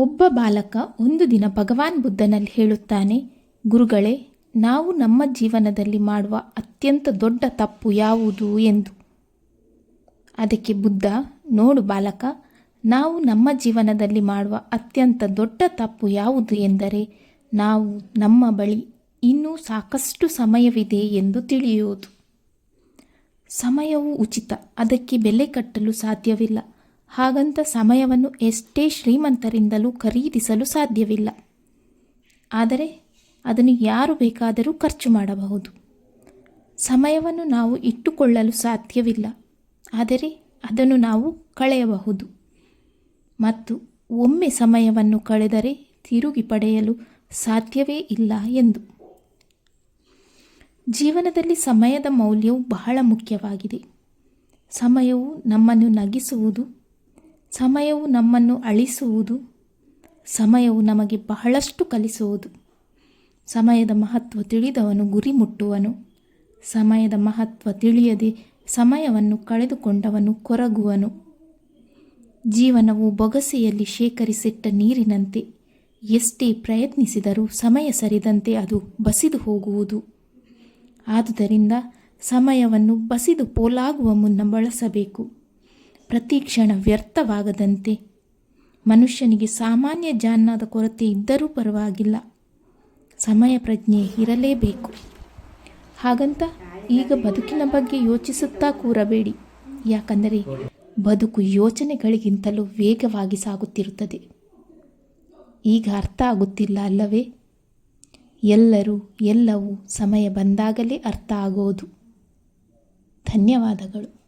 ಒಬ್ಬ ಬಾಲಕ ಒಂದು ದಿನ ಭಗವಾನ್ ಬುದ್ಧನಲ್ಲಿ ಹೇಳುತ್ತಾನೆ, ಗುರುಗಳೇ, ನಾವು ನಮ್ಮ ಜೀವನದಲ್ಲಿ ಮಾಡುವ ಅತ್ಯಂತ ದೊಡ್ಡ ತಪ್ಪು ಯಾವುದು? ಎಂದು. ಅದಕ್ಕೆ ಬುದ್ಧ, ನೋಡು ಬಾಲಕ, ನಾವು ನಮ್ಮ ಜೀವನದಲ್ಲಿ ಮಾಡುವ ಅತ್ಯಂತ ದೊಡ್ಡ ತಪ್ಪು ಯಾವುದು ಎಂದರೆ, ನಾವು ನಮ್ಮ ಬಳಿ ಇನ್ನೂ ಸಾಕಷ್ಟು ಸಮಯವಿದೆ ಎಂದು ತಿಳಿಯುವುದು. ಸಮಯವು ಉಚಿತ, ಅದಕ್ಕೆ ಬೆಲೆ ಕಟ್ಟಲು ಸಾಧ್ಯವಿಲ್ಲ. ಹಾಗಂತ ಸಮಯವನ್ನು ಎಷ್ಟೇ ಶ್ರೀಮಂತರಿಂದಲೂ ಖರೀದಿಸಲು ಸಾಧ್ಯವಿಲ್ಲ. ಆದರೆ ಅದನ್ನು ಯಾರು ಬೇಕಾದರೂ ಖರ್ಚು ಮಾಡಬಹುದು. ಸಮಯವನ್ನು ನಾವು ಇಟ್ಟುಕೊಳ್ಳಲು ಸಾಧ್ಯವಿಲ್ಲ. ಆದರೆ ಅದನ್ನು ನಾವು ಕಳೆಯಬಹುದು. ಮತ್ತು ಒಮ್ಮೆ ಸಮಯವನ್ನು ಕಳೆದರೆ ತಿರುಗಿ ಪಡೆಯಲು ಸಾಧ್ಯವೇ ಇಲ್ಲ ಎಂದು. ಜೀವನದಲ್ಲಿ ಸಮಯದ ಮೌಲ್ಯವು ಬಹಳ ಮುಖ್ಯವಾಗಿದೆ. ಸಮಯವು ನಮ್ಮನ್ನು ನಗಿಸುವುದು ಸಮಯವು ನಮ್ಮನ್ನು ಅಳಿಸುವುದು, ಸಮಯವು ನಮಗೆ ಬಹಳಷ್ಟು ಕಲಿಸುವುದು. ಸಮಯದ ಮಹತ್ವ ತಿಳಿದವನು ಗುರಿ ಮುಟ್ಟುವನು. ಸಮಯದ ಮಹತ್ವ ತಿಳಿಯದೆ ಸಮಯವನ್ನು ಕಳೆದುಕೊಂಡವನು ಕೊರಗುವನು. ಜೀವನವು ಬೊಗಸೆಯಲ್ಲಿ ಶೇಖರಿಸಿಟ್ಟ ನೀರಿನಂತೆ, ಎಷ್ಟೇ ಪ್ರಯತ್ನಿಸಿದರೂ ಸಮಯ ಸರಿದಂತೆ ಅದು ಬಸಿದು ಹೋಗುವುದು. ಆದುದರಿಂದ ಸಮಯವನ್ನು ಬಸಿದು ಪೋಲಾಗುವ ಮುನ್ನ ಬಳಸಬೇಕು. ಪ್ರತಿ ಕ್ಷಣ ವ್ಯರ್ಥವಾಗದಂತೆ. ಮನುಷ್ಯನಿಗೆ ಸಾಮಾನ್ಯ ಜಾನ್ನದ ಕೊರತೆ ಇದ್ದರೂ ಪರವಾಗಿಲ್ಲ. ಸಮಯ ಪ್ರಜ್ಞೆ ಇರಲೇಬೇಕು. ಹಾಗಂತ ಈಗ ಬದುಕಿನ ಬಗ್ಗೆ ಯೋಚಿಸುತ್ತಾ ಕೂರಬೇಡಿ. ಯಾಕಂದರೆ ಬದುಕು ಯೋಚನೆಗಳಿಗಿಂತಲೂ ವೇಗವಾಗಿ ಸಾಗುತ್ತಿರುತ್ತದೆ. ಈಗ ಅರ್ಥ ಆಗುತ್ತಿಲ್ಲ ಅಲ್ಲವೇ? ಎಲ್ಲರೂ, ಎಲ್ಲವೂ ಸಮಯ ಬಂದಾಗಲೇ ಅರ್ಥ ಆಗೋದು. ಧನ್ಯವಾದಗಳು.